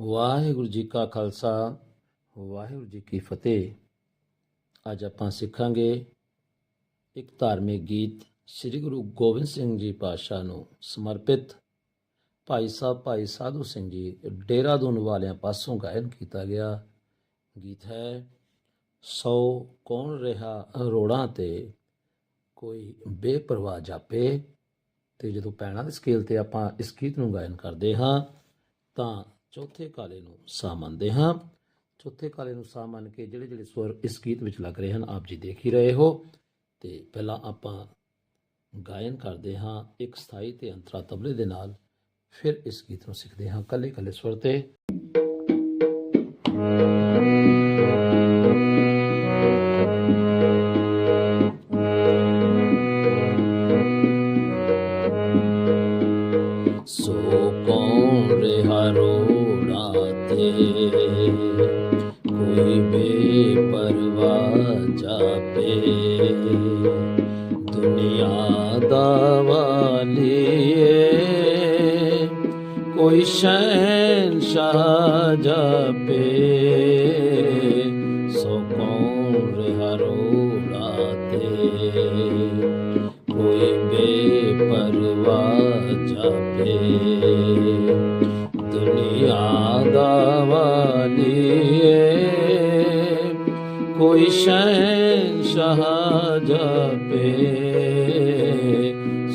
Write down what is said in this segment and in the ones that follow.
ਵਾਹਿਗੁਰੂ ਜੀ ਕਾ ਖਾਲਸਾ, ਵਾਹਿਗੁਰੂ ਜੀ ਕੀ ਫਤਿਹ। ਅੱਜ ਆਪਾਂ ਸਿੱਖਾਂਗੇ ਇੱਕ ਧਾਰਮਿਕ ਗੀਤ ਸ੍ਰੀ ਗੁਰੂ ਗੋਬਿੰਦ ਸਿੰਘ ਜੀ ਪਾਤਸ਼ਾਹ ਨੂੰ ਸਮਰਪਿਤ। ਭਾਈ ਸਾਹਿਬ, ਭਾਈ ਸਾਧੂ ਸਿੰਘ ਜੀ ਡੇਰਾਦੂਨ ਵਾਲਿਆਂ ਪਾਸੋਂ ਗਾਇਨ ਕੀਤਾ ਗਿਆ। ਗੀਤ ਹੈ, ਸੌ ਕੌਣ ਰਿਹਾ ਰੋੜਾਂ ਤੇ, ਕੋਈ ਬੇਪਰਵਾਹ ਜਾਪੇ। ਤੇ ਜਦੋਂ ਪੈਣਾ ਦੇ ਸਕੇਲ ਤੇ ਆਪਾਂ ਇਸ ਗੀਤ ਨੂੰ ਗਾਇਨ ਕਰਦੇ ਹਾਂ, ਤਾਂ ਚੌਥੇ ਕਾਲੇ ਨੂੰ ਸਾ ਮੰਨਦੇ ਹਾਂ। ਚੌਥੇ ਕਾਲੇ ਨੂੰ ਸਾ ਮੰਨ ਕੇ ਜਿਹੜੇ ਜਿਹੜੇ ਸਵਰ ਇਸ ਗੀਤ ਵਿੱਚ ਲੱਗ ਰਹੇ ਹਨ, ਆਪ ਜੀ ਦੇਖ ਹੀ ਰਹੇ ਹੋ। ਤੇ ਪਹਿਲਾਂ ਆਪਾਂ ਗਾਇਨ ਕਰਦੇ ਹਾਂ ਇੱਕ ਸਥਾਈ ਤੇ ਅੰਤਰਾ ਤਬਲੇ ਦੇ ਨਾਲ, ਫਿਰ ਇਸ ਗੀਤ ਨੂੰ ਸਿੱਖਦੇ ਹਾਂ ਕੱਲੇ ਕੱਲੇ ਸਵਰ ਤੇ। ਜਾਪੇ ਦੁਨੀਆ ਦਾ ਵਾਲੀਏ ਕੋਈ ਸ਼ੈਨ ਸ਼ਾਹ ਜਾਪੇ ਸੋ ਕੌਣ ਰਿਹਾ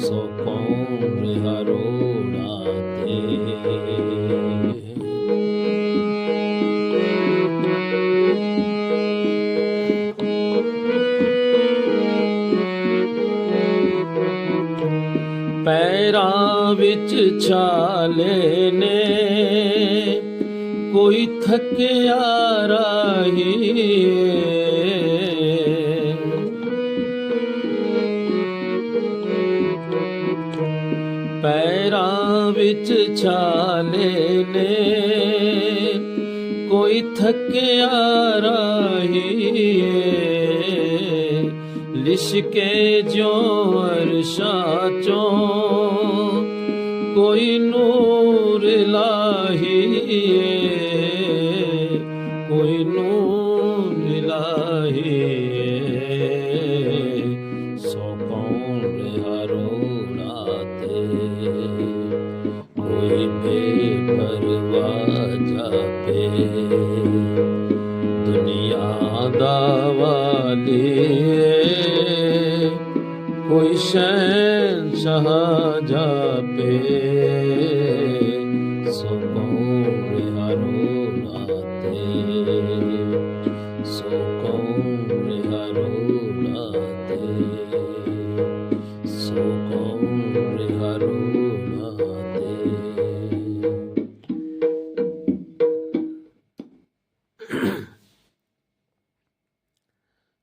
ਸੋ ਕੌਣ ਰਿਹਾ ਤੇ ਪੈਰਾਂ ਵਿੱਚ ਛਾਲੇ ਨੇ ਕੋਈ ਥੱਕਿਆ ਰਾਹੀ ਪੈਰਾਂ ਵਿੱਚ ਛਾਲੇ ਨੇ। ਕੋਈ ਥੱਕਿਆ ਰਾਹੀ ਲਿਸ਼ਕੇ ਜੋ ਅਰਸ਼ਾਂ ਚੋਂ ਕੋਈ ਨੂਰ ਲਾਹੀਏ।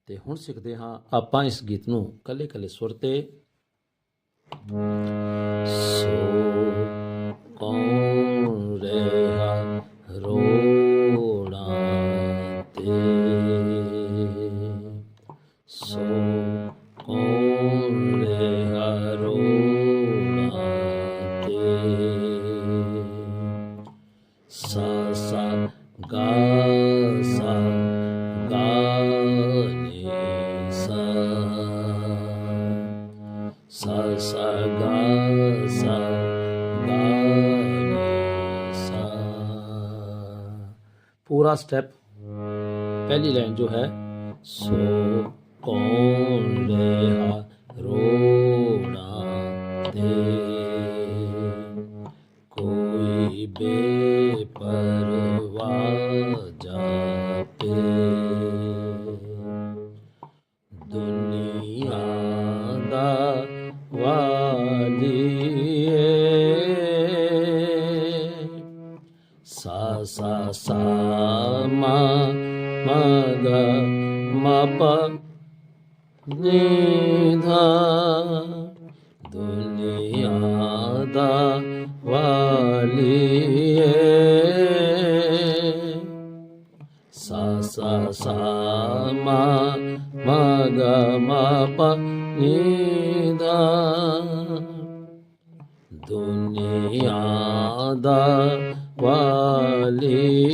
ਤੇ ਹੁਣ ਸਿੱਖਦੇ ਹਾਂ ਆਪਾਂ ਇਸ ਗੀਤ ਨੂੰ ਕੱਲੇ ਕੱਲੇ ਸੁਰ ਤੇ। ਸੋ ਕੌਣ ਰਿਹਾ ਸਾ ਸਾ ਸਾ ਗਾ ਸਾ ਗਾ ਨੀ ਸਾ ਪੂਰਾ ਸਟੈਪ ਪਹਿਲੀ ਲਾਈਨ ਜੋ ਹੈ ਸੋ ਕੌਣ মাগা মাপা নিধা দুনিয়াদা वालिए सा सा सा मा मा ग मा प नि दा दुनिया दा वालिए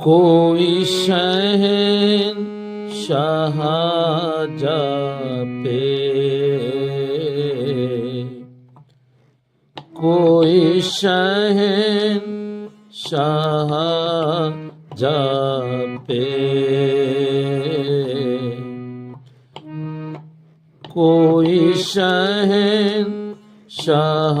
ਕੋਈ ਸ਼ਹਿਨ ਸ਼ਾਹ ਜਾਪੇ ਕੋਈ ਸ਼ਹਿਨ ਸ਼ਾਹ ਜਾਪੇ ਕੋਈ ਸ਼ਹਿਨ ਸ਼ਾਹ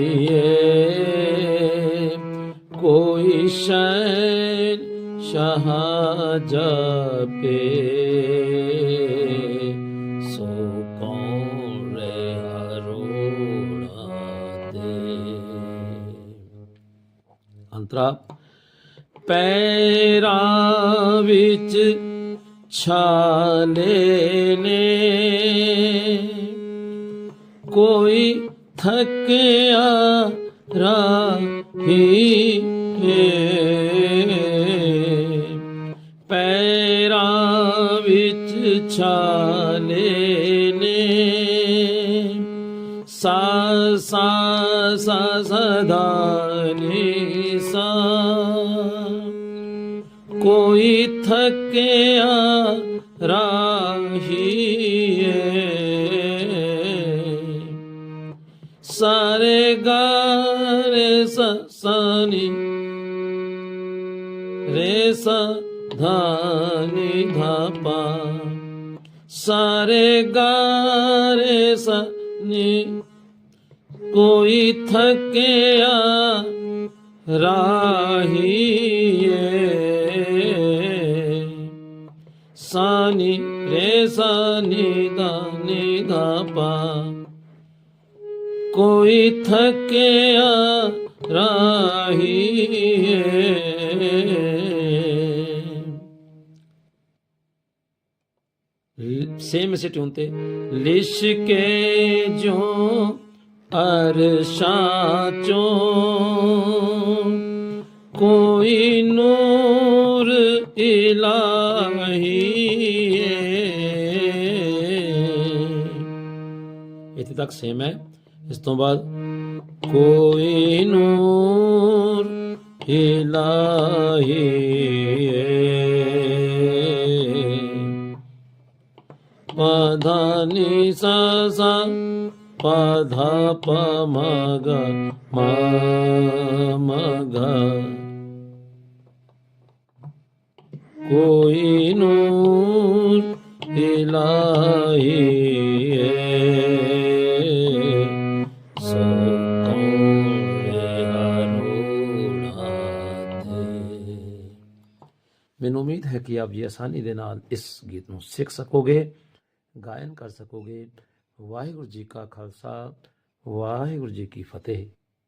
ਜਾਪੇ ਸੋ ਕੌਣ ਹਰੋਣਾ ਦੇ ਅੰਤਰਾ ਪੈਰਾਂ ਵਿੱਚ ਛਾਲੇ ਨੇ ਕੋਈ ਥੱਕਿਆ ਰਾਹੀ ਪੈਰਾਂ ਛਾਲੇ ਨੇ। ਸਾ ਸਾ ਸਾ, ਸਦਾ ਨੀ ਸਾ। ਕੋਈ ਥੱਕਿਆ ਰਾਹੀਏ ਸਾਰੇ ਗਾਰੇ ਸਨੀ ਰੇ, ਸ ਧਾਨੀ ਧਾਪਾ ਸਾਰੇ ਗਾਰੇ ਸਨੀ। ਕੋਈ ਥੱਕਿਆ ਰਾਹੀਏ। ਸਾਨੀ ਰੇ ਸਾਨੀ ਦਾ ਨੀ ਦਾ ਪਾ। ਕੋਈ ਥੱਕਿਆ ਰਾਹੀਏ। ਸੇਮ ਇਸੇ ਟਿਊਨ ਤੇ। ਲਿਸ਼ਕੇ ਜੋ ਅਰਸ਼ਾਂ ਚੋਂ ਕੋਈ ਨੂਰ ਇਲਾਹੀ ਇੱਥੇ ਤੱਕ ਸੇਮ ਹੈ। ਇਸ ਤੋਂ ਬਾਅਦ ਕੋਈ ਨੂਰ ਇਲਾਹੀ ਪਧਾਨੀ ਸਾ ਸਾ ਪਧਾ ਪ ਮਗ ਮ ਮਗ ਮੈਨੂੰ ਉਮੀਦ ਹੈ ਕਿ ਆਪ ਜੀ ਆਸਾਨੀ ਦੇ ਨਾਲ ਇਸ ਗੀਤ ਨੂੰ ਸਿੱਖ ਸਕੋਗੇ। ਗਾਇਨ ਕਰ ਸਕੋਗੇ। ਵਾਹਿਗੁਰੂ ਜੀ ਕਾ ਖਾਲਸਾ ਵਾਹਿਗੁਰੂ ਜੀ ਕੀ ਫਤਿਹ।